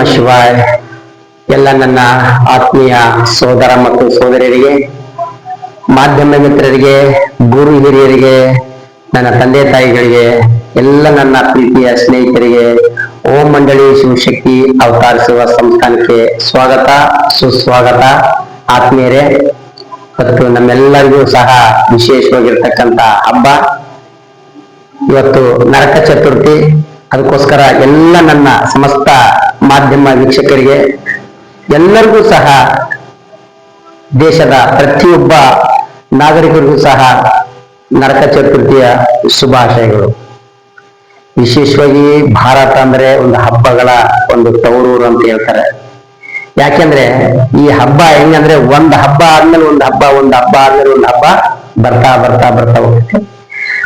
ನಮ ಶಿವಾಯ, ಎಲ್ಲ ನನ್ನ ಆತ್ಮೀಯ ಸೋದರ ಮತ್ತು ಸೋದರಿಯರಿಗೆ, ಮಾಧ್ಯಮ ಮಿತ್ರರಿಗೆ, ಗುರು ಹಿರಿಯರಿಗೆ, ನನ್ನ ತಂದೆ ತಾಯಿಗಳಿಗೆ, ಎಲ್ಲ ನನ್ನ ಪ್ರೀತಿಯ ಸ್ನೇಹಿತರಿಗೆ, ಓಂ ಮಂಡಳಿ ಶಿವಶಕ್ತಿ ಅವತಾರಿಸುವ ಸಂಸ್ಥಾನಕ್ಕೆ ಸ್ವಾಗತ, ಸುಸ್ವಾಗತ. ಆತ್ಮೀಯರೇ ಮತ್ತು ನಮ್ಮೆಲ್ಲರಿಗೂ ಸಹ ವಿಶೇಷವಾಗಿರ್ತಕ್ಕಂತ ಹಬ್ಬ. ಇವತ್ತು ನರಕ ಚತುರ್ಥಿ, ಅದಕ್ಕೋಸ್ಕರ ಎಲ್ಲ ನನ್ನ ಸಮಸ್ತ ಮಾಧ್ಯಮ ವೀಕ್ಷಕರಿಗೆ ಎಲ್ಲರಿಗೂ ಸಹ ದೇಶದ ಪ್ರತಿಯೊಬ್ಬ ನಾಗರಿಕರಿಗೂ ಸಹ ನರಕ ಚತುರ್ಥಿಯ ಶುಭಾಶಯಗಳು. ವಿಶೇಷವಾಗಿ ಭಾರತ ಅಂದ್ರೆ ಒಂದು ಹಬ್ಬಗಳ ಒಂದು ತವರೂರು ಅಂತ ಹೇಳ್ತಾರೆ. ಯಾಕೆಂದ್ರೆ ಈ ಹಬ್ಬ ಹೆಂಗಂದ್ರೆ ಒಂದ್ ಹಬ್ಬ ಆದ್ಮೇಲೆ ಒಂದ್ ಹಬ್ಬ ಒಂದ್ ಹಬ್ಬ ಆದ್ಮೇಲೆ ಒಂದ್ ಹಬ್ಬ ಬರ್ತಾ ಬರ್ತಾ ಬರ್ತಾ ಹೋಗುತ್ತೆ.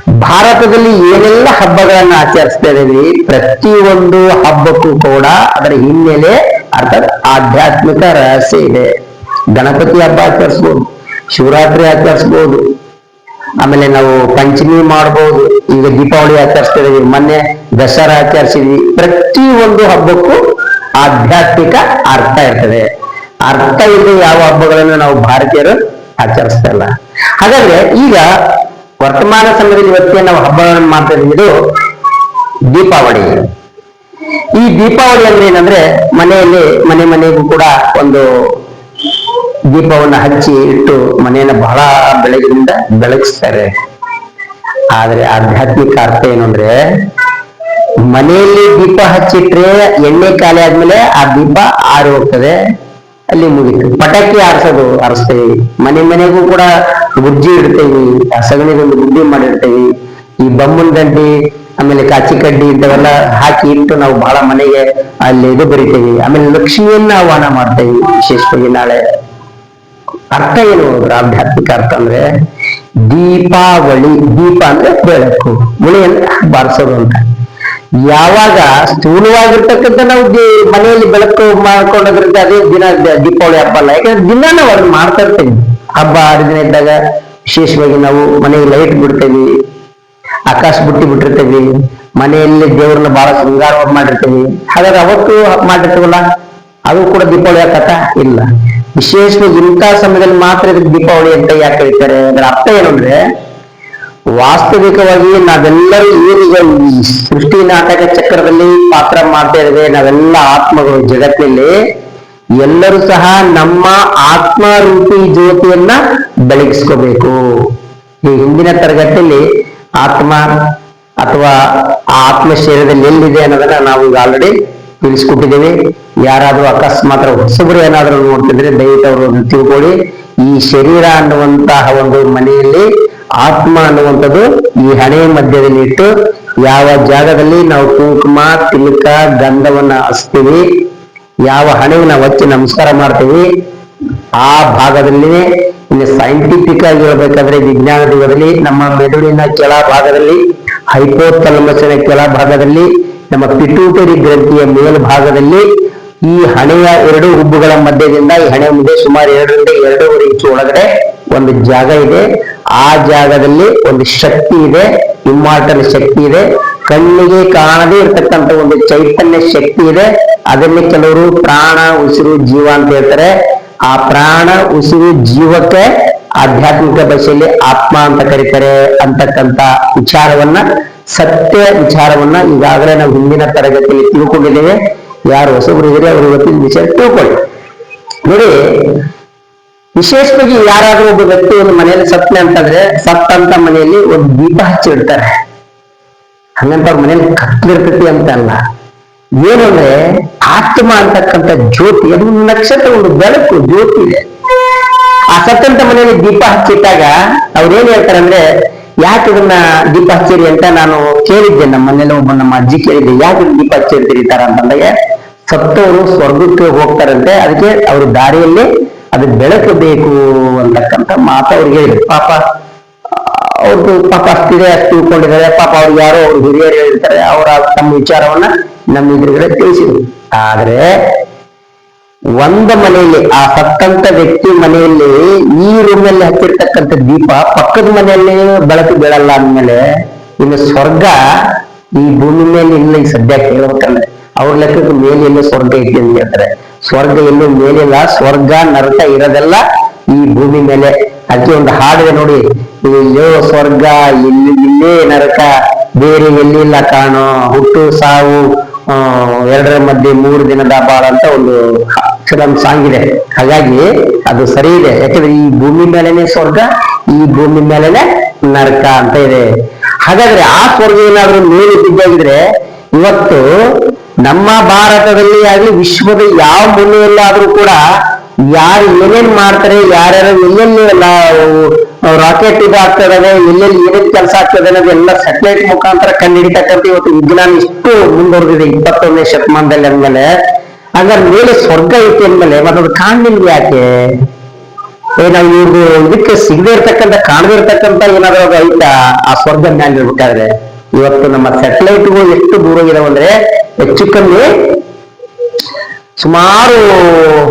ಭಾರತದಲ್ಲಿ ಏನೆಲ್ಲ ಹಬ್ಬಗಳನ್ನ ಆಚರಿಸ್ತಾ ಇದ್ದೀವಿ, ಪ್ರತಿಯೊಂದು ಹಬ್ಬಕ್ಕೂ ಕೂಡ ಅದರ ಹಿನ್ನೆಲೆ ಅರ್ಥಾತ್ ಆಧ್ಯಾತ್ಮಿಕ ರಹಸ್ಯ ಇದೆ. ಗಣಪತಿ ಹಬ್ಬ ಆಚರಿಸ್ಬೋದು, ಶಿವರಾತ್ರಿ ಆಚರಿಸ್ಬೋದು, ಆಮೇಲೆ ನಾವು ಪಂಚಮಿ ಮಾಡ್ಬೋದು, ಈಗ ದೀಪಾವಳಿ ಆಚರಿಸ್ತಾ ಇದೀವಿ ಮೊನ್ನೆ ದಸರಾ ಆಚರಿಸಿದ್ವಿ, ಪ್ರತಿಯೊಂದು ಹಬ್ಬಕ್ಕೂ ಆಧ್ಯಾತ್ಮಿಕ ಅರ್ಥ ಇರ್ತದೆ. ಅರ್ಥ ಇಲ್ಲದೆ ಯಾವ ಹಬ್ಬಗಳನ್ನು ನಾವು ಭಾರತೀಯರು ಆಚರಿಸ್ತಾ ಇಲ್ಲ. ಹಾಗಾದ್ರೆ ಈಗ ವರ್ತಮಾನ ಸಮಯದಲ್ಲಿ ಇವತ್ತೇ ನಾವು ಹಬ್ಬಗಳನ್ನು ಮಾಡ್ತಾ ಇದ್ದೀವಿ. ಇದು ದೀಪಾವಳಿ. ಈ ದೀಪಾವಳಿ ಅಂದ್ರೆ ಏನಂದ್ರೆ ಮನೆಯಲ್ಲಿ ಮನೆ ಮನೆಗೂ ಕೂಡ ಒಂದು ದೀಪವನ್ನು ಹಚ್ಚಿ ಇಟ್ಟು ಮನೆಯನ್ನ ಬಹಳ ಬೆಳಗಿನಿಂದ ಬೆಳಗಿಸ್ತಾರೆ. ಆದ್ರೆ ಆಧ್ಯಾತ್ಮಿಕ ಅರ್ಥ ಏನು ಅಂದ್ರೆ ಮನೆಯಲ್ಲಿ ದೀಪ ಹಚ್ಚಿಟ್ರೆ ಎಣ್ಣೆ ಖಾಲಿ ಆದ್ಮೇಲೆ ಆ ದೀಪ ಆರು ಹೋಗ್ತದೆ ಅಲ್ಲಿ ಮುಗಿತು. ಪಟಾಕಿ ಆರಿಸೋದು ಆರಿಸ್ತೇವೆ ಮನೆ ಮನೆಗೂ ಕೂಡ ಗುಜ್ಜಿ ಇಡ್ತೇವಿ. ಆ ಸಗಣಿಗೊಂದು ಗುಡ್ಡಿ ಮಾಡಿರ್ತೇವಿ. ಈ ಬಮ್ಮನ್ ಗಡ್ಡಿ, ಆಮೇಲೆ ಕಾಚಿ ಕಡ್ಡಿ ಇಂಥವೆಲ್ಲ ಹಾಕಿ ಇಟ್ಟು ನಾವು ಬಹಳ ಮನೆಗೆ ಅಲ್ಲಿ ಇದು ಬರಿತೇವಿ. ಆಮೇಲೆ ಲಕ್ಷ್ಮಿಯನ್ನ ಆಹ್ವಾನ ಮಾಡ್ತೇವಿ ವಿಶೇಷವಾಗಿ ನಾಳೆ. ಅರ್ಥ ಏನು ಆಧ್ಯಾತ್ಮಿಕ ಅರ್ಥ ಅಂದ್ರೆ ದೀಪಾವಳಿ. ದೀಪ ಅಂದ್ರೆ ಬೆಳಕು. ಉಳಿ ಅಂದ್ರೆ ಬಾರಿಸೋದು ಅಂತ. ಯಾವಾಗ ಸ್ಥೂಲವಾಗಿರ್ತಕ್ಕಂಥ ನಾವು ಮನೆಯಲ್ಲಿ ಬೆಳಕು ಮಾಡ್ಕೊಂಡೋದ್ರಿಂದ ಅದೇ ದಿನ ದೀಪಾವಳಿ ಹಬ್ಬ ಅಲ್ಲ. ಯಾಕಂದ್ರೆ ದಿನ ನಾವು ಅದನ್ನ ಮಾಡ್ತಾ ಇರ್ತೀವಿ ಹಬ್ಬ ಹರಿದಿನ ಇದ್ದಾಗ ವಿಶೇಷವಾಗಿ ನಾವು ಮನೆಗೆ ಲೈಟ್ ಬಿಡ್ತೇವಿ, ಆಕಾಶ ಬುಟ್ಟಿ ಬಿಟ್ಟಿರ್ತೇವಿ, ಮನೆಯಲ್ಲಿ ದೇವ್ರನ್ನ ಬಹಳ ಶೃಂಗಾರವಾಗಿ ಮಾಡಿರ್ತೀವಿ. ಹಾಗಾದ್ರೆ ಅವತ್ತು ಮಾಡಿರ್ತೇವಲ್ಲ, ಅದು ಕೂಡ ದೀಪಾವಳಿ ಆಕತ ಇಲ್ಲ. ವಿಶೇಷವಾಗಿ ಇಂಥ ಸಮಯದಲ್ಲಿ ಮಾತ್ರ ಇದಕ್ಕೆ ದೀಪಾವಳಿ ಅಂತ ಯಾಕೆ ಹೇಳ್ತಾರೆ? ಅದರ ಅರ್ಥ ಏನು ಅಂದ್ರೆ ವಾಸ್ತವಿಕವಾಗಿ ನಾವೆಲ್ಲರೂ ಈಗ ಈ ಸೃಷ್ಟಿ ನಾಟಕ ಚಕ್ರದಲ್ಲಿ ಪಾತ್ರ ಮಾಡ್ತಾ ಇದ್ದೇವೆ. ನಾವೆಲ್ಲ ಆತ್ಮಗಳು ಜಗತ್ತಿನಲ್ಲಿ. ಎಲ್ಲರೂ ಸಹ ನಮ್ಮ ಆತ್ಮರೂಪಿ ಜ್ಯೋತಿಯನ್ನ ಬೆಳಗಿಸ್ಕೋಬೇಕು. ಈ ಹಿಂದಿನ ತರಗತಿಯಲ್ಲಿ ಆತ್ಮ ಅಥವಾ ಆ ಆತ್ಮ ಶರೀರದಲ್ಲಿ ಎಲ್ಲಿದೆ ಅನ್ನೋದನ್ನ ನಾವು ಈಗ ಆಲ್ರೆಡಿ ತಿಳಿಸ್ಕೊಟ್ಟಿದ್ದೇವೆ. ಯಾರಾದ್ರೂ ಅಕಸ್ಮಾತ್ ಹೊಸಬರು ಏನಾದ್ರೂ ನೋಡ್ತಿದ್ರೆ ದಯವಿಟ್ಟು ಅವರು ತಿಳ್ಕೊಳ್ಳಿ. ಈ ಶರೀರ ಅನ್ನುವಂತಹ ಒಂದು ಮನೆಯಲ್ಲಿ ಆತ್ಮ ಅನ್ನುವಂಥದ್ದು ಈ ಹಣೆ ಮಧ್ಯದಲ್ಲಿ ಇಟ್ಟು ಯಾವ ಜಾಗದಲ್ಲಿ ನಾವು ಕುಂಕುಮ, ತಿಲಕ, ಗಂಧವನ್ನ ಹಚ್ತೀವಿ, ಯಾವ ಹಣೆಗೆ ನಾವು ಹಚ್ಚಿ ನಮಸ್ಕಾರ ಮಾಡ್ತೀವಿ, ಆ ಭಾಗದಲ್ಲಿ ಇಲ್ಲಿ ಸೈಂಟಿಫಿಕ್ ಆಗಿ ಹೇಳ್ಬೇಕಾದ್ರೆ ವಿಜ್ಞಾನದ ಯುಗದಲ್ಲಿ, ನಮ್ಮ ಮೆದುಳಿನ ಕೆಳ ಭಾಗದಲ್ಲಿ ಹೈಪೋಥಲಮಸಿನ ಕೆಳ ಭಾಗದಲ್ಲಿ, ನಮ್ಮ ಪಿಟೂಟರಿ ಗ್ರಂಥಿಯ ಮೇಲ್ಭಾಗದಲ್ಲಿ ಈ ಹಣೆಯ ಎರಡು ಹುಬ್ಬುಗಳ ಮಧ್ಯದಿಂದ, ಈ ಹಣೆ ಮುಂದೆ ಸುಮಾರು ಎರಡರಿಂದ ಎರಡೂವರೆ ಇಂಚು ಒಳಗಡೆ ಒಂದು ಜಾಗ ಇದೆ. ಆ ಜಾಗದಲ್ಲಿ ಒಂದು ಶಕ್ತಿ ಇದೆ. ಇಮ್ಮಾರ್ಟಲ್ ಶಕ್ತಿ ಇದೆ. ಕಣ್ಣಿಗೆ ಕಾಣದೇ ಇರತಕ್ಕಂತ ಒಂದು ಚೈತನ್ಯ ಶಕ್ತಿ ಇದೆ. ಅದನ್ನೇ ಕೆಲವರು ಪ್ರಾಣ, ಉಸಿರು, ಜೀವ ಅಂತ ಹೇಳ್ತಾರೆ. ಆ ಪ್ರಾಣ, ಉಸಿರು, ಜೀವಕ್ಕೆ ಆಧ್ಯಾತ್ಮಿಕ ಭಾಷೆಯಲ್ಲಿ ಆತ್ಮ ಅಂತ ಕರೀತಾರೆ ಅಂತಕ್ಕಂತ ವಿಚಾರವನ್ನ, ಸತ್ಯ ವಿಚಾರವನ್ನ ಈಗಾಗಲೇ ನಾವು ಹಿಂದಿನ ತರಗತಿಯಲ್ಲಿ ತಿಳ್ಕೊಂಡಿದ್ದೇವೆ. ಯಾರು ಹೊಸಬರು ಇದ್ರೆ ಅವ್ರ ಇವತ್ತಿನ ವಿಷಯ ತಿಳ್ಕೊಳ್ಳಿ. ನೋಡಿ ವಿಶೇಷವಾಗಿ ಯಾರಾದ್ರೂ ಒಬ್ಬ ವ್ಯಕ್ತಿ ಒಂದು ಮನೆಯಲ್ಲಿ ಸತ್ನೆ ಅಂತಂದ್ರೆ ಸತ್ತಂತ ಮನೆಯಲ್ಲಿ ಒಂದು ದೀಪ ಹಚ್ಚಿ ಇಡ್ತಾರೆ ಹಂಗಂತ ಅವ್ರ ಮನೇಲಿ ಕತ್ಲಿರ್ತತಿ ಅಂತ ಅಲ್ಲ. ಏನು ಅಂದ್ರೆ ಆತ್ಮ ಅಂತಕ್ಕಂಥ ಜ್ಯೋತಿ, ಅದು ನಕ್ಷತ್ರ, ಒಂದು ಬೆಳಕು, ಜ್ಯೋತಿ ಇದೆ. ಆ ಸತ್ತಂತ ಮನೆಯಲ್ಲಿ ದೀಪ ಹಚ್ಚಿಟ್ಟಾಗ ಅವ್ರೇನ್ ಹೇಳ್ತಾರೆ ಅಂದ್ರೆ, ಯಾಕೆ ಇದನ್ನ ದೀಪ ಹಚ್ಚಿರಿ ಅಂತ ನಾನು ಕೇಳಿದ್ದೆ, ನಮ್ಮ ಮನೇಲಿ ಒಬ್ಬ ನಮ್ಮ ಅಜ್ಜಿ ಕೇಳಿದ್ದೆ, ಯಾಕೆ ದೀಪ ಹಚ್ಚಿರ್ತೀರಿ ತರ? ಅಂತಂದಾಗ ಸತ್ತವರು ಸ್ವರ್ಗಕ್ಕೆ ಹೋಗ್ತಾರಂತೆ. ಅದಕ್ಕೆ ಅವರು ದಾರಿಯಲ್ಲಿ ಅದು ಬೆಳಕು ಬೇಕು ಅಂತಕ್ಕಂಥ ಮಾತು ಅವ್ರಿಗೆ ಪಾಪ ಅವ್ರದ್ದು ಪಾಪ ಅಷ್ಟಿದೆ, ಅಷ್ಟು ತಿಳ್ಕೊಂಡಿದ್ದಾರೆ. ಪಾಪ ಅವ್ರು ಯಾರೋ ಅವ್ರ ಹಿರಿಯರು ಹೇಳ್ತಾರೆ ಅವರ ತಮ್ಮ ವಿಚಾರವನ್ನ ನಮ್ಮ ಎದುರುಗಡೆ ತಿಳಿಸಿದ್ರು. ಆದ್ರೆ ಒಂದ ಮನೆಯಲ್ಲಿ, ಆ ಸತ್ತಂತ ವ್ಯಕ್ತಿ ಮನೆಯಲ್ಲಿ ಈ ರೂಮಲ್ಲಿ ಹಚ್ಚಿರ್ತಕ್ಕಂಥ ದೀಪ ಪಕ್ಕದ ಮನೆಯಲ್ಲಿ ಬೆಳಕು ಬೀಳಲ್ಲ ಅಂದ್ಮೇಲೆ ಇನ್ನು ಸ್ವರ್ಗ ಈ ಭೂಮಿ ಮೇಲೆ ಇಲ್ಲ ಈ ಸದ್ಯಕ್ಕೆ ಹೇಳ್ಬೇಕಂದ್ರೆ ಅವ್ರ ಲೆಕ್ಕಕ್ಕೆ ಮೇಲೆಲ್ಲ ಸ್ವರ್ಗ ಐತಿ ಅಂತ ಹೇಳ್ತಾರೆ. ಸ್ವರ್ಗ ಎಲ್ಲೂ? ಮೇಲಿಲ್ಲ ಸ್ವರ್ಗ, ನರಕ ಇರೋದೆಲ್ಲ ಈ ಭೂಮಿ ಮೇಲೆ. ಅದಕ್ಕೆ ಒಂದು ಹಾಡಿದೆ ನೋಡಿ. ಇಲ್ಲೋ ಸ್ವರ್ಗ, ಇಲ್ಲಿ ಇಲ್ಲೇ ನರಕ, ಬೇರೆ ಎಲ್ಲಿಲ್ಲ ಕಾಣೋ, ಹುಟ್ಟು, ಸಾವು ಎರಡರ ಮಧ್ಯೆ ಮೂರು ದಿನದ ಬಾಳ ಅಂತ ಒಂದು ಫಿಲಂ ಸಾಂಗ್ ಇದೆ. ಹಾಗಾಗಿ ಅದು ಸರಿ ಇದೆ. ಯಾಕಂದ್ರೆ ಈ ಭೂಮಿ ಮೇಲೆನೆ ಸ್ವರ್ಗ, ಈ ಭೂಮಿ ಮೇಲೆನೆ ನರಕ ಅಂತ ಇದೆ. ಹಾಗಾದ್ರೆ ಆ ಸ್ವರ್ಗ ಏನಾದ್ರೂ ಮೇಲೆ ಬಿದ್ದಾಗಿದ್ರೆ ಇವತ್ತು ನಮ್ಮ ಭಾರತದಲ್ಲಿ ಆಗಲಿ ವಿಶ್ವದ ಯಾವ ಮೂಲೆಯಲ್ಲಾದ್ರೂ ಕೂಡ ಯಾರು ಏನೇನ್ ಮಾಡ್ತಾರೆ, ಯಾರ್ಯಾರು ಎಲ್ಲೆಲ್ಲಿ ರಾಕೆಟ್ ಇದು ಆಗ್ತದವೆ, ಎಲ್ಲೆಲ್ಲಿ ಏನೇನ್ ಕೆಲಸ ಆಗ್ತದೆ ಅನ್ನೋದೆಲ್ಲ ಸೆಟಲೈಟ್ ಮುಖಾಂತರ ಕಂಡುಹಿಡಿತಕ್ಕಂಥ ಇವತ್ತು ವಿಜ್ಞಾನ ಇಷ್ಟು ಮುಂದುವರೆದಿದೆ, ಇಪ್ಪತ್ತೊಂದನೇ ಶತಮಾನದಲ್ಲಿ ಅಂದ್ಮೇಲೆ. ಹಂಗಾರೆ ಮೇಲೆ ಸ್ವರ್ಗ ಐತಿ ಅಂದ್ಮೇಲೆ, ಮತ್ತೆ ಅದು ಕಾಣಲಿಲ್ಲ ಯಾಕೆ? ಏ, ನಾವು ಇವ್ರದ್ದು ಇದಕ್ಕೆ ಸಿಗದೆ ಇರ್ತಕ್ಕಂಥ, ಕಾಣದೇ ಇರ್ತಕ್ಕಂಥ ಏನಾದ್ರೂ ಅದು ಐತಾ? ಆ ಸ್ವರ್ಗ ಮ್ಯಾಲ ಇವತ್ತು ನಮ್ಮ ಸ್ಯಾಟಲೈಟ್ಗಳು ಎಷ್ಟು ದೂರ ಇದಾವೆ ಅಂದ್ರೆ ಹೆಚ್ಚು ಕಮ್ಮಿ ಸುಮಾರು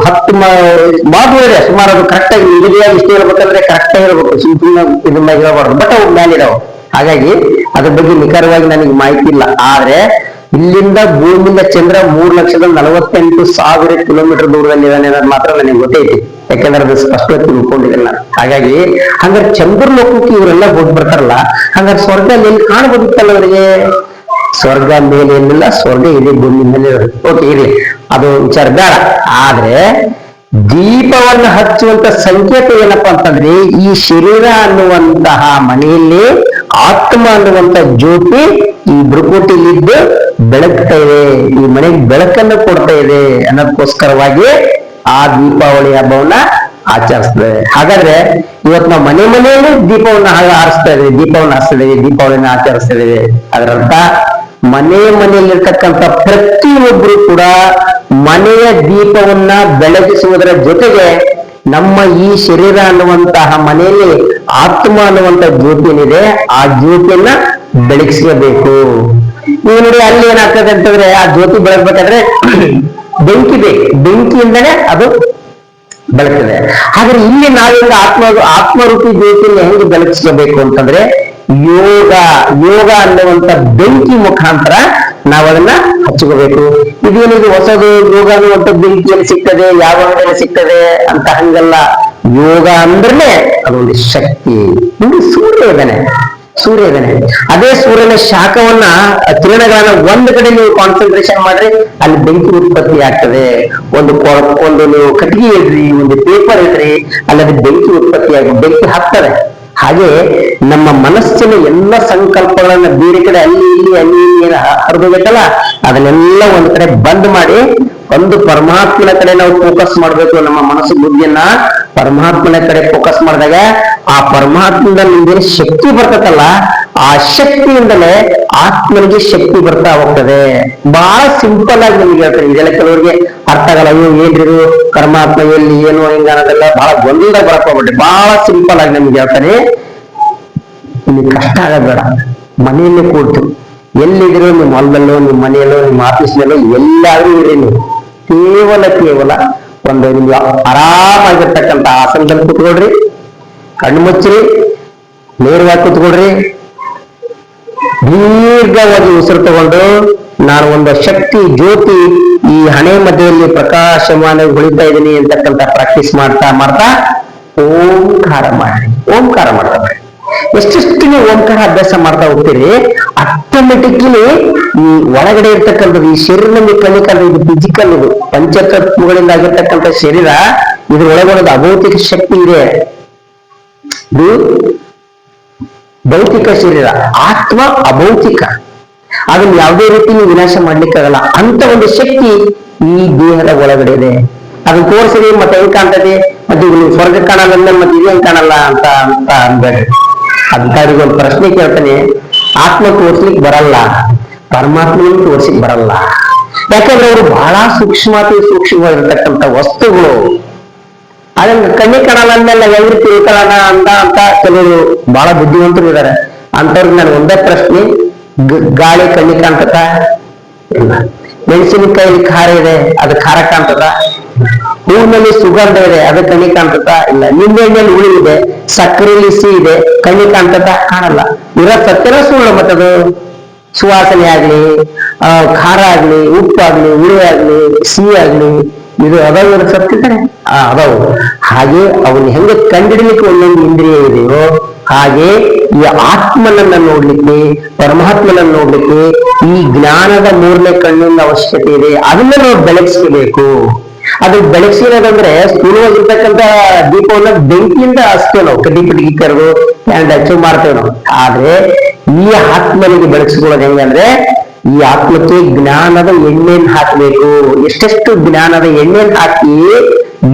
ಹತ್ತು ಮಾದರಿ ಇದೆ ಸುಮಾರು ಅದು ಕರೆಕ್ಟ್ ಆಗಿ ನಿಗದಿಯಾಗಿ ಇಷ್ಟು ಹೇಳ್ಬೇಕಂದ್ರೆ ಕರೆಕ್ಟ್ ಹೇಳ್ಬೇಕು. ಸಿಂಪಲ್ ಇದನ್ನ ಹೇಳಬಾರ್ದು. ಬಟ್ ಅವು ಮೇಲಿದಾವೆ ಹಾಗಾಗಿ ಅದ್ರ ಬಗ್ಗೆ ನಿಖರವಾಗಿ ನನಗೆ ಮಾಹಿತಿ ಇಲ್ಲ. ಆದ್ರೆ ಇಲ್ಲಿಂದ ಭೂಮಿಯಿಂದ ಚಂದ್ರ ಮೂರ್ ಲಕ್ಷದ ನಲವತ್ತೆಂಟು ಸಾವಿರ ಕಿಲೋಮೀಟರ್ ದೂರದಲ್ಲಿ ಇದ್ದಾನೆ ಅನ್ನೋದು ಮಾತ್ರ ನನಗೆ ಗೊತ್ತೈತಿ ಯಾಕಂದ್ರೆ ಅದು ಸ್ಪಷ್ಟವಾಗಿ ತಿಳ್ಕೊಂಡಿದ್ದಲ್ಲ. ಹಾಗಾಗಿ ಹಂಗಾರೆ ಚಂದ್ರ ಲೋಕಕ್ಕೆ ಇವರೆಲ್ಲ ಹೋಗಿ ಬರ್ತಾರಲ್ಲ ಹಂಗಾರೆ ಸ್ವರ್ಗ ಎಲ್ಲಿ ಕಾಣಬಹುದಿತ್ತಲ್ಲ ಅವರಿಗೆ? ಸ್ವರ್ಗ ಮೇಲೆ ಏನಿಲ್ಲ, ಸ್ವರ್ಗ ಇಲ್ಲಿ ಭೂಮಿ ಮೇಲೆ ಓಕೆ ಇರಲಿ. ಅದು ವಿಚಾರ ಬೇಡ ಆದ್ರೆ ದೀಪವನ್ನು ಹಚ್ಚುವಂತ ಸಂಕೇತ ಏನಪ್ಪಾ ಅಂತಂದ್ರೆ, ಈ ಶರೀರ ಅನ್ನುವಂತಹ ಮನೆಯಲ್ಲಿ ಆತ್ಮ ಅನ್ನುವಂತ ಜ್ಯೋತಿ ಈ ಭ್ರುಕುಟಿಲಿದ್ದು ಬೆಳಗ್ತಾ ಇದೆ. ಈ ಮನೆಗೆ ಬೆಳಕನ್ನು ಕೊಡ್ತಾ ಇದೆ ಅನ್ನೋದಕ್ಕೋಸ್ಕರವಾಗಿ ಆ ದೀಪಾವಳಿ ಹಬ್ಬವನ್ನ ಆಚರಿಸ್ತದೆ ಹಾಗಾದ್ರೆ ಇವತ್ತು ನಾವು ಮನೆ ಮನೆಯಲ್ಲಿ ದೀಪವನ್ನ ಹಾಗೆ ಆರಿಸ್ತಾ ಇದೀವಿ, ದೀಪವನ್ನ ಹರಿಸ್ತಾ ಇದೀವಿ, ದೀಪಾವಳಿನ ಆಚರಿಸ್ತಾ ಇದೀವಿ. ಅದರರ್ಥ ಮನೆ ಮನೆಯಲ್ಲಿರ್ತಕ್ಕಂಥ ಪ್ರತಿಯೊಬ್ಬರು ಕೂಡ ಮನೆಯ ದೀಪವನ್ನ ಬೆಳಗಿಸುವುದರ ಜೊತೆಗೆ ನಮ್ಮ ಈ ಶರೀರ ಅನ್ನುವಂತಹ ಮನೆಯಲ್ಲಿ ಆತ್ಮ ಅನ್ನುವಂತ ಜ್ಯೋತಿ ಏನಿದೆ, ಆ ಜ್ಯೋತಿಯನ್ನ ಬೆಳಗಿಸಬೇಕು ನೀವು ನೋಡಿ ಅಲ್ಲಿ ಏನಾಗ್ತದೆ ಅಂತಂದ್ರೆ ಆ ಜ್ಯೋತಿ ಬೆಳಗ್ಬೇಕಾದ್ರೆ ಬೆಂಕಿ ಬೇಕು. ಬೆಂಕಿಯಿಂದನೇ ಅದು ಬೆಳಗ್ತದೆ. ಆದ್ರೆ ಇಲ್ಲಿ ನಾವೆಲ್ಲ ಆತ್ಮ, ಆತ್ಮರೂಪಿ ಜ್ಯೋತಿಯನ್ನು ಹೆಂಗ್ ಬೆಳಗಿಸಬೇಕು ಅಂತಂದ್ರೆ ಯೋಗ ಯೋಗ ಅನ್ನುವಂತ ಬೆಂಕಿ ಮುಖಾಂತರ ನಾವು ಅದನ್ನ ಹಚ್ಕೋಬೇಕು. ಇದೇನಿದು ಹೊಸದು, ಯೋಗ ಅನ್ನುವಂತ ಬೆಂಕಿಯಲ್ಲಿ ಸಿಗ್ತದೆ, ಯಾವ ಅಂಗಡಿಯಲ್ಲಿ ಸಿಗ್ತದೆ ಅಂತ ಹಂಗಲ್ಲ. ಯೋಗ ಅಂದ್ರೆ ಅದೊಂದು ಶಕ್ತಿ. ಇದು ಸೂರ್ಯ ಇದ್ದಾನೆ, ಸೂರ್ಯ ಅದೇ ಸೂರ್ಯನ ಶಾಖವನ್ನ, ಕಿರಣಗಳನ್ನ ಒಂದ್ ಕಡೆ ನೀವು ಕಾನ್ಸಂಟ್ರೇಷನ್ ಮಾಡ್ರಿ ಅಲ್ಲಿ ಬೆಂಕಿ ಉತ್ಪತ್ತಿ ಆಗ್ತದೆ. ಒಂದು ಒಂದು ನೀವು ಕಟ್ಟಿಗೆ ಇಡ್ರಿ, ಒಂದು ಪೇಪರ್ ಇಡ್ರಿ ಅಲ್ಲಿ ಬೆಂಕಿ ಉತ್ಪತ್ತಿ ಆಗಿ ಬೆಂಕಿ ಹಾಕ್ತದೆ ಹಾಗೆ ನಮ್ಮ ಮನಸ್ಸಿನ ಎಲ್ಲ ಸಂಕಲ್ಪಗಳನ್ನ ಬೇರೆ ಕಡೆ ಅಲ್ಲಿ ಇಲ್ಲಿ ಅಲ್ಲಿ ಇಲ್ಲಿ ಏನು ಹರಿದೋಗೈತಲ್ಲ, ಅದನ್ನೆಲ್ಲ ಒಂದ್ ಕಡೆ ಬಂದ್ ಮಾಡಿ ಒಂದು ಪರಮಾತ್ಮನ ಕಡೆ ನಾವು ಫೋಕಸ್ ಮಾಡ್ಬೇಕು ನಮ್ಮ ಮನಸ್ಸು ಬುದ್ಧಿಯನ್ನ, ಪರಮಾತ್ಮನ ಕಡೆ ಫೋಕಸ್ ಮಾಡಿದಾಗ ಆ ಪರಮಾತ್ಮದ ಶಕ್ತಿ ಬರ್ತದಲ್ಲ ಆ ಶಕ್ತಿಯಿಂದಲೇ ಆತ್ಮನಿಗೆ ಶಕ್ತಿ ಬರ್ತಾ ಹೋಗ್ತದೆ. ಬಹಳ ಸಿಂಪಲ್ ಆಗಿ ನಿಮ್ಗೆ ಹೇಳ್ತಾರೆ ಇದೆಲ್ಲ ಕೆಲವರಿಗೆ ಅರ್ಥ ಆಗಲ್ಲ. ಅಯ್ಯೋ ಪರಮಾತ್ಮ ಎಲ್ಲಿ, ಏನು ಹಿಂಗ ಅನ್ನೋದೆಲ್ಲ ಬಹಳ ಗೊಂದಲ ಬರ್ಕೋಬಿಟ್ಟೆ ಬಹಳ ಸಿಂಪಲ್ ಆಗಿ ನಮ್ಗೆ ಹೇಳ್ತಾರೆ ನಿಮ್ಗೆ ಕಷ್ಟ ಆಗಬೇಡ ಬೇಡ. ಮನೆಯಲ್ಲೇ ಕೂಡ್ತು ಎಲ್ಲಿದ್ರು ನಿಮ್ಮ ಹೊಲದಲ್ಲೋ, ನಿಮ್ಮ ಮನೆಯಲ್ಲೋ, ನಿಮ್ಮ ಆಫೀಸ್ನಲ್ಲೋ, ಎಲ್ಲಾದ್ರೂ ಇರಿ ನೀವು. ಕೇವಲ ಕೇವಲ ಒಂದು ನಿಮ್ಗೆ ಆರಾಮಾಗಿರ್ತಕ್ಕಂಥ ಆಸನದಲ್ಲಿ ಕುತ್ಕೊಳ್ರಿ. ಕಣ್ಣು ಮುಚ್ಚ್ರಿ. ನೇರವಾಗಿ ಕೂತ್ಕೊಳ್ರಿ. ದೀರ್ಘವಾಗಿ ಉಸಿರು ತಗೊಂಡು ನಾನು ಒಂದು ಶಕ್ತಿ ಜ್ಯೋತಿ ಈ ಹಣೆ ಮಧ್ಯದಲ್ಲಿ ಪ್ರಕಾಶಮಾನ ಹೊಳಿತಾ ಇದ್ದೀನಿ ಅಂತಕ್ಕಂತ ಪ್ರಾಕ್ಟೀಸ್ ಮಾಡ್ತಾ ಮಾಡ್ತಾ ಓಂಕಾರ ಮಾಡಿ, ಓಂಕಾರ ಮಾಡ್ತಾ ಮಾಡಿ. ಎಷ್ಟೆಷ್ಟು ನೀವು ಓಂಕಾರ ಅಭ್ಯಾಸ ಮಾಡ್ತಾ ಹೋಗ್ತೀರಿ ಆಟೋಮೆಟಿಕ್ಲಿ ಈ ಒಳಗಡೆ ಇರ್ತಕ್ಕಂಥದ್ದು, ಈ ಶರೀರದಲ್ಲಿ ಕಲಿಕಲ್ಲ ಇದು ಫಿಸಿಕಲ್ ಇದು ಪಂಚತತ್ವಗಳಿಂದ ಆಗಿರ್ತಕ್ಕಂಥ ಶರೀರ ಇದ್ರ ಅಭೌತಿಕ ಶಕ್ತಿ ಇದು ಭೌತಿಕ ಶರೀರ, ಆತ್ಮ ಅಭೌತಿಕ. ಅದನ್ನ ಯಾವುದೇ ರೀತಿ ನೀವು ವಿನಾಶ ಮಾಡ್ಲಿಕ್ಕಾಗಲ್ಲ ಅಂತ ಒಂದು ಶಕ್ತಿ ಈ ದೇಹದ ಒಳಗಡೆ ಇದೆ. ಅದನ್ನ ತೋರಿಸಿದ್ರೆ ಮತ್ತೆ ಹೆಂಗ್ ಕಾಣ್ತದೆ? ಮತ್ತೆ ಇವ್ ಸ್ವರ್ಗ ಕಾಣಲ್ಲ ಮತ್ತೆ ಇದೇನ್ ಕಾಣಲ್ಲ ಅಂತ ಅಂತ ಅನ್ಬೇಡ್ರಿ ಅಂತವ್ರಿಗೆ ಒಂದು ಪ್ರಶ್ನೆ ಕೇಳ್ತಾನೆ. ಆತ್ಮ ತೋರ್ಸ್ಲಿಕ್ ಬರಲ್ಲ. ಪರಮಾತ್ಮನೂ ತೋರ್ಸ್ಲಿಕ್ ಬರಲ್ಲ. ಯಾಕಂದ್ರೆ ಅವರು ಬಹಳ ಸೂಕ್ಷ್ಮತೆ ಸೂಕ್ಷ್ಮವಾಗಿರ್ತಕ್ಕಂಥ ವಸ್ತುಗಳು. ಅದನ್ನ ಕಣ್ಣಿ ಕಾಣಲ್ಲ ಅಂದ್ಮೇಲೆ ಎಲ್ರು ತಿಳ್ಕೊಳ್ಳೋಣ ಅಂತ ಅಂತ ಕೆಲವರು ಬಹಳ ಬುದ್ಧಿವಂತರು ಇದ್ದಾರೆ ಅಂತವ್ರಿಗೆ ನಾನು ಒಂದೇ ಪ್ರಶ್ನೆ ಗಾಳಿ ಕಣ್ಣಿ ಕಾಣ್ತದ? ಇಲ್ಲ. ಮೆಣಸಿನಕಾಯಿ ಖಾರ ಇದೆ, ಅದು ಖಾರ ಕಾಣ್ತದ? ಹೂವಿನಲ್ಲಿ ಸುಗಂಧ ಇದೆ, ಅದು ಕಣ್ಣಿ ಕಾಣ್ತದ? ಇಲ್ಲ. ನಿಂಬೆಹಣ್ಣಲ್ಲಿ ಹುಳಿ ಇದೆ, ಸಕ್ಕರೆಯಲ್ಲಿ ಸಿ ಇದೆ, ಕಣ್ಣಿ ಕಾಣ್ತದ? ಕಾಣಲ್ಲ. ಇರೋ ಸತ್ಯನ ಸುಳ್ಳು ಮತ್ತದು. ಸುವಾಸನೆ ಆಗ್ಲಿ ಖಾರ ಆಗ್ಲಿ ಉಪ್ಪಾಗ್ಲಿ ಹುಳಿ ಆಗ್ಲಿ, ಸಿಹಿ ಆಗ್ಲಿ ಇದು ಅದಾವ ಇವ್ರ ಆ, ಅದಾವು. ಹಾಗೆ ಅವನ್ ಹೆಂಗೆ ಕಂಡಿಡಲಿಕ್ಕೆ ಒಂದೊಂದು ಇಂದ್ರಿಯ ಇದೆಯೋ, ಹಾಗೆ ಈ ಆತ್ಮನನ್ನ ನೋಡ್ಲಿಕ್ಕೆ, ಪರಮಾತ್ಮನನ್ನ ನೋಡ್ಲಿಕ್ಕೆ ಈ ಜ್ಞಾನದ ಮೂರನೇ ಕಣ್ಣಿನ ಅವಶ್ಯಕತೆ ಇದೆ. ಅದನ್ನ ನಾವು ಬೆಳಗಿಸ್ಬೇಕು ಅದು ಬೆಳಗಿಸಿರೋದಂದ್ರೆ ಸ್ಥೂಲವಾಗಿರ್ತಕ್ಕಂಥ ದೀಪವನ್ನ ಬೆಂಕಿಯಿಂದ ಹಚ್ತೇವೆ ನಾವು. ಕಡ್ಡಿ ಪಿಟಿಗೆ ಕರೆದು ಕ್ಯಾಂಡ್ ಹಚ್ಚು ಮಾಡ್ತೇವೆ ನಾವು. ಆದ್ರೆ ಈ ಆತ್ಮನಿಗೆ ಬೆಳಗಿಸ್ಕೊಳ್ಳೋದು ಹೆಂಗಂದ್ರೆ ಈ ಆತ್ಮಕ್ಕೆ ಜ್ಞಾನದ ಎಣ್ಣೆಯನ್ನು ಹಾಕಬೇಕು. ಎಷ್ಟೆಷ್ಟು ಜ್ಞಾನದ ಎಣ್ಣೆಯನ್ನು ಹಾಕಿ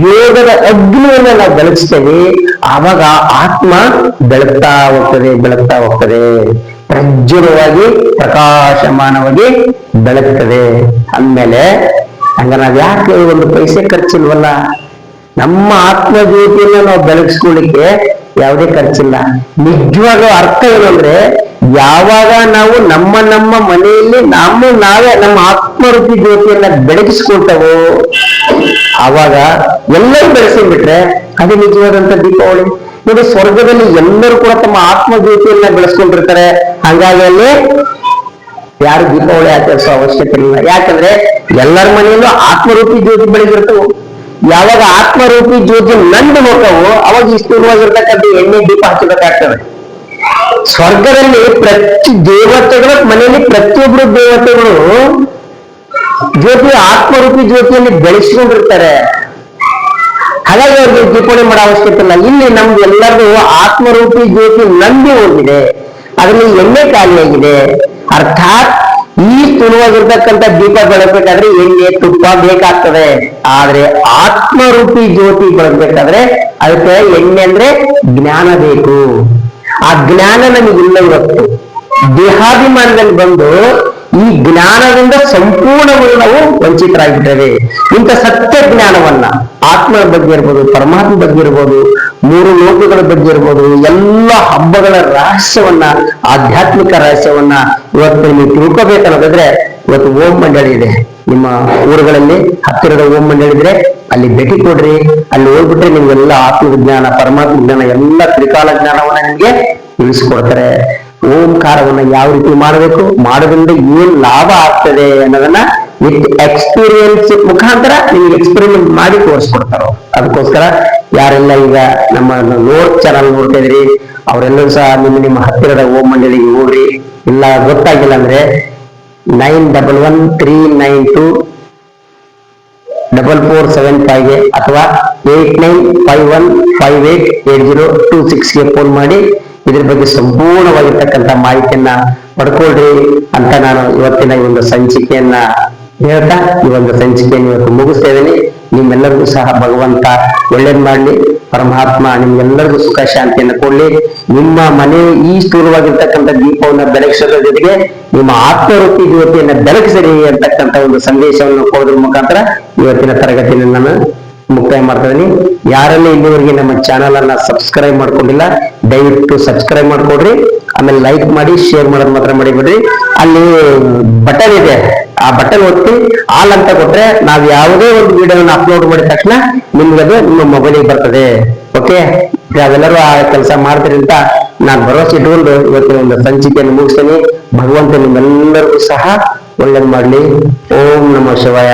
ಯೋಗದ ಅಗ್ನಿಯನ್ನ ನಾವು ಬೆಳಗಿಸ್ತೇವೆ, ಆವಾಗ ಆತ್ಮ ಬೆಳಗ್ತಾ ಹೋಗ್ತದೆ ಬೆಳಗ್ತಾ ಹೋಗ್ತದೆ. ಪ್ರಜ್ವಲವಾಗಿ, ಪ್ರಕಾಶಮಾನವಾಗಿ ಬೆಳಗ್ತದೆ. ಅಂದಮೇಲೆ, ಹಂಗ ನಾವ್ ಯಾಕೆ ಒಂದು ಪೈಸೆ ಖರ್ಚಿಲ್ವಲ್ಲ? ನಮ್ಮ ಆತ್ಮಜ್ಯೋತಿಯನ್ನ ನಾವು ಬೆಳಗಿಸ್ಕೊಳ್ಳಿಕ್ಕೆ ಯಾವುದೇ ಖರ್ಚಿಲ್ಲ. ನಿಜವಾಗ ಅರ್ಥ ಏನು ಅಂದ್ರೆ ಯಾವಾಗ ನಾವು ನಮ್ಮ ನಮ್ಮ ಮನೆಯಲ್ಲಿ ನಮ್ಮ ನಾವೇ ನಮ್ಮ ಆತ್ಮರೂಪಿ ಜ್ಯೋತಿಯನ್ನ ಬೆಳಗಿಸ್ಕೊಳ್ತಾವೋ, ಆವಾಗ ಎಲ್ಲರೂ ಬೆಳೆಸ್ಕೊಂಡ್ಬಿಟ್ರೆ ಅದು ನಿಜವಾದಂತ ದೀಪಾವಳಿ. ನೋಡಿ, ಸ್ವರ್ಗದಲ್ಲಿ ಎಲ್ಲರೂ ಕೂಡ ತಮ್ಮ ಆತ್ಮ ಜ್ಯೋತಿಯನ್ನ ಬೆಳೆಸ್ಕೊಂಡಿರ್ತಾರೆ. ಹಾಗಾಗಿ ಅಲ್ಲಿ ಯಾರು ದೀಪಾವಳಿ ಆಚರಿಸೋ ಅವಶ್ಯಕತೆ ಇಲ್ಲ. ಯಾಕಂದ್ರೆ ಎಲ್ಲರ ಮನೆಯಲ್ಲೂ ಆತ್ಮರೂಪಿ ಜ್ಯೋತಿ ಬೆಳಗಿರ್ತವು. ಯಾವಾಗ ಆತ್ಮರೂಪಿ ಜ್ಯೋತಿ ನಂದು ಹೋಗ್ತಾವೋ ಅವಾಗ ಈ ಸ್ಥೂಲವಾಗಿರ್ತಕ್ಕಂಥ ಎಣ್ಣೆ ದೀಪ ಹಚ್ಚಬೇಕಾಗ್ತದೆ. ಸ್ವರ್ಗದಲ್ಲಿ ಪ್ರತಿ ದೇವತೆಗಳ, ಮನೆಯಲ್ಲಿ ಪ್ರತಿಯೊಬ್ಬರು ದೇವತೆಗಳು ಜ್ಯೋತಿ, ಆತ್ಮರೂಪಿ ಜ್ಯೋತಿಯಲ್ಲಿ ಬೆಳೆಸ್ಕೊಂಡಿರ್ತಾರೆ. ಹಾಗಾಗಿ ಅವ್ರಿಗೆ ದೀಪಾವಳಿ ಮಾಡೋ ಅವಶ್ಯಕತೆ ಇಲ್ಲ. ಇಲ್ಲಿ ಎಲ್ಲರಿಗೂ ಆತ್ಮರೂಪಿ ಜ್ಯೋತಿ ನಂಬಿ ಹೋಗಿದೆ. ಅದರಲ್ಲಿ ಎಣ್ಣೆ ಖಾಲಿಯಾಗಿದೆ ಅರ್ಥಾತ್ ಈ ತುಳುವಾಗಿರ್ತಕ್ಕಂಥ ದೀಪ ಬೆಳಗ್ಬೇಕಾದ್ರೆ ಎಣ್ಣೆ, ತುಪ್ಪ ಬೇಕಾಗ್ತದೆ. ಆದ್ರೆ ಆತ್ಮರೂಪಿ ಜ್ಯೋತಿ ಬೆಳಗ್ಬೇಕಾದ್ರೆ ಅದಕ್ಕೆ ಎಣ್ಣೆ ಅಂದ್ರೆ ಜ್ಞಾನ ಬೇಕು. ಆ ಜ್ಞಾನ ನಮಗಿಲ್ಲ ಇವತ್ತು ದೇಹಾಭಿಮಾನದಲ್ಲಿ ಬಂದು ಈ ಜ್ಞಾನದಿಂದ ಸಂಪೂರ್ಣವಾಗಿ ನಾವು ವಂಚಿತರಾಗಿದ್ದೇವೆ. ಇಂಥ ಸತ್ಯ ಜ್ಞಾನವನ್ನ ಆತ್ಮನ ಬಗ್ಗೆ ಇರ್ಬೋದು ಪರಮಾತ್ಮ ಬಗ್ಗೆ ಇರ್ಬೋದು, ಮೂರು ಲೋಕಗಳ ಬಗ್ಗೆ ಇರ್ಬೋದು, ಎಲ್ಲ ಹಬ್ಬಗಳ ರಹಸ್ಯವನ್ನ, ಆಧ್ಯಾತ್ಮಿಕ ರಹಸ್ಯವನ್ನ ಇವತ್ತು ನೀವು ತಿಳ್ಕೋಬೇಕನ್ನೋದಾದ್ರೆ ಇವತ್ತು ಓಂ ಮಂಡಳಿ ಇದೆ. ನಿಮ್ಮ ಊರುಗಳಲ್ಲಿ ಹತ್ತಿರದ ಓಂ ಮಂಡಳಿ ಇದ್ರೆ ಅಲ್ಲಿ ಭೇಟಿ ಕೊಡ್ರಿ. ಅಲ್ಲಿ ಹೋಗ್ಬಿಟ್ರೆ ನಿಮ್ಗೆಲ್ಲ ಆತ್ಮವಿಜ್ಞಾನ ಪರಮಾತ್ಮ ಜ್ಞಾನ ಎಲ್ಲ ತ್ರಿಕಾಲ ಜ್ಞಾನವನ್ನ ನಿಮ್ಗೆ ತಿಳಿಸ್ಕೊಡ್ತಾರೆ. ಓಂಕಾರವನ್ನ ಯಾವ ರೀತಿ ಮಾಡಬೇಕು? ಮಾಡೋದ್ರಿಂದ ಏನ್ ಲಾಭ ಆಗ್ತದೆ ಅನ್ನೋದನ್ನ ವಿತ್ ಎಕ್ಸ್ಪೀರಿಯನ್ಸ್ ಮುಖಾಂತರ ನಿಮ್ಗೆ ಎಕ್ಸ್ಪೀರಿಮೆಂಟ್ ಮಾಡಿ ತೋರಿಸ್ಕೊಡ್ತಾರ. ಅದಕ್ಕೋಸ್ಕರ ಯಾರೆಲ್ಲ ಈಗ ನಮ್ಮ ನೋಡ್ ಚಾನಲ್ ನೋಡ್ತಾ ಇದ್ರಿ, ಅವರೆಲ್ಲರೂ ಸಹ ನಿಮ್ಮ ನಿಮ್ಮ ಹತ್ತಿರದ ಓಂ ಮಂಡಳಿಗೆ ಹೋಗ್ರಿ. ಇಲ್ಲ ಗೊತ್ತಾಗಿಲ್ಲ ಅಂದ್ರೆ nine double one three nine two double four seven ಫೈವ್ಗೆ ಅಥವಾ eight nine five one five eight eight zero two ಸಿಕ್ಸ್ಗೆ phone ಮಾಡಿ ಇದ್ರ ಬಗ್ಗೆ ಸಂಪೂರ್ಣವಾಗಿರ್ತಕ್ಕಂಥ ಮಾಹಿತಿಯನ್ನ ಪಡ್ಕೊಳ್ರಿ ಅಂತ ನಾನು ಇವತ್ತಿನ ಈ ಒಂದು ಸಂಚಿಕೆಯನ್ನ ಹೇಳ್ತಾ ಈ ಒಂದು ಸಂಚಿಕೆಯನ್ನು ಇವತ್ತು ಮುಗಿಸ್ತಾ ಇದ್ದೀನಿ ನಿಮ್ಮೆಲ್ಲರಿಗೂ ಸಹ ಭಗವಂತ ಒಳ್ಳೇದ್ ಮಾಡ್ಲಿ, ಪರಮಾತ್ಮ ನಿಮ್ಗೆಲ್ಲರಿಗೂ ಸುಖ ಶಾಂತಿಯನ್ನು ಕೊಡ್ಲಿ. ನಿಮ್ಮ ಮನೆ ಈ ಸ್ಥೂಲವಾಗಿರ್ತಕ್ಕಂಥ ದೀಪವನ್ನ ಬೆಳಗಿಸೋದ್ರ ಜೊತೆಗೆ ನಿಮ್ಮ ಆತ್ಮರೂಪಿ ಜ್ಯೋತಿಯನ್ನು ಬೆಳಗಿಸಿರಿ ಅಂತಕ್ಕಂಥ ಒಂದು ಸಂದೇಶವನ್ನು ಕೊಡೋದ್ರ ಮುಖಾಂತರ ಇವತ್ತಿನ ತರಗತಿಯನ್ನು ನಾನು ಮುಕ್ತಾಯ ಮಾಡ್ತಾ ಇದೀನಿ ಯಾರೆಲ್ಲ ಇಲ್ಲಿವರೆಗೆ ನಮ್ಮ ಚಾನಲ್ ಅನ್ನ ಸಬ್ಸ್ಕ್ರೈಬ್ ಮಾಡ್ಕೊಂಡಿಲ್ಲ, ದಯವಿಟ್ಟು ಸಬ್ಸ್ಕ್ರೈಬ್ ಮಾಡ್ಕೊಡ್ರಿ. ಆಮೇಲೆ ಲೈಕ್ ಮಾಡಿ ಶೇರ್ ಮಾಡೋದು ಮಾತ್ರ ಮಾಡಿಬಿಡ್ರಿ ಅಲ್ಲಿ ಬಟನ್ ಇದೆ. ಆ ಬಟನ್ ಒತ್ತಿ ಆಲ್ ಅಂತ ಕೊಟ್ರೆ ನಾವ್ ಯಾವುದೇ ಒಂದು ವಿಡಿಯೋನ ಅಪ್ಲೋಡ್ ಮಾಡಿದ ತಕ್ಷಣ ನಿಮ್ಗೆ ಅದು ನಿಮ್ಮ ಮೊಬೈಲಿಗೆ ಬರ್ತದೆ. ಓಕೆ ಅವೆಲ್ಲರೂ ಆ ಕೆಲಸ ಮಾಡ್ತೀರಿ ಅಂತ ನಾನು ಭರವಸೆ ಇಟ್ಕೊಂಡು ಇವತ್ತಿನ ಒಂದು ಸಂಚಿಕೆಯನ್ನು ಮುಗಿಸ್ತೀನಿ. ಭಗವಂತ ನಿಮ್ಮೆಲ್ಲರಿಗೂ ಸಹ ಒಳ್ಳೇದು ಮಾಡಲಿ. ಓಂ ನಮ ಶಿವಾಯ.